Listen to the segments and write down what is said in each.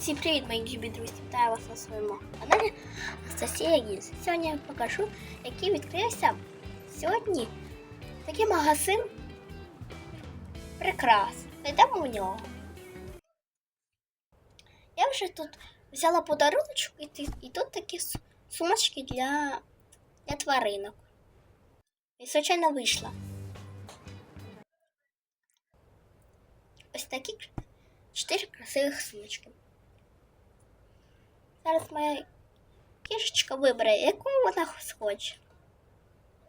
Всім привіт, мої любі друзі! Вітаю вас на своєму каналі Анастасія Гільз. Сьогодні я покажу, який відкрився сьогодні такий магазин прикрас. Зайдемо в нього. Я вже тут взяла подаруночок і, і тут такі сумочки для, для тваринок. І звичайно вийшла. Ось такі чотири красивих сумочки. Зараз моя кішечка вибере, яку вона схоче.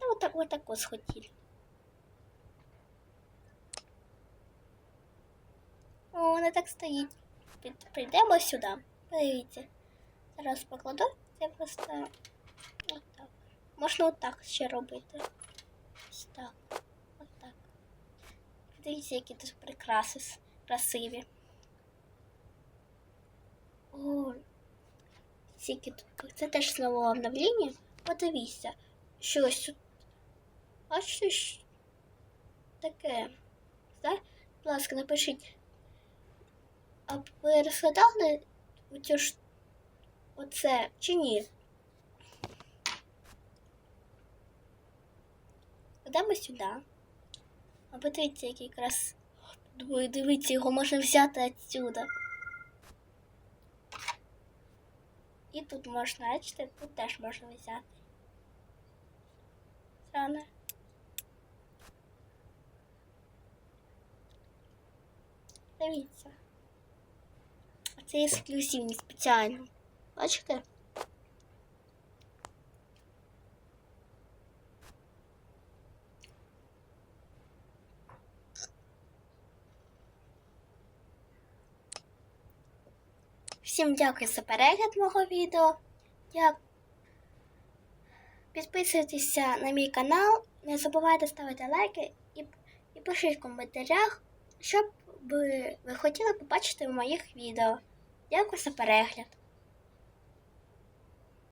Ну, отак, отаку схотіли. О, вона так стоїть. Під- Прийдемо сюди. Подивіться. Зараз покладу. Це просто отак. Можна отак ще робити. Ось так. Отак. Подивіться, які тут прикраси с- красиві. Скільки тут. Це теж знову обновлення. Подивіться, щось тут. Бачите, що таке. Да? Будь ласка, напишіть. А ви розгадали оцю ж оце чи ні? Йдемо сюди. А подивіться, який крас. Думаю, дивіться, його можна взяти відсюди. І тут можна, бачите, тут теж можна взяти. Рано. Дивіться. Це ексклюзивні спеціально. Бачите? Всім дякую за перегляд мого відео. Підписуйтеся на мій канал, не забувайте ставити лайки і, і пишіть в коментарях, що б ви, ви хотіли побачити в моїх відео. Дякую за перегляд.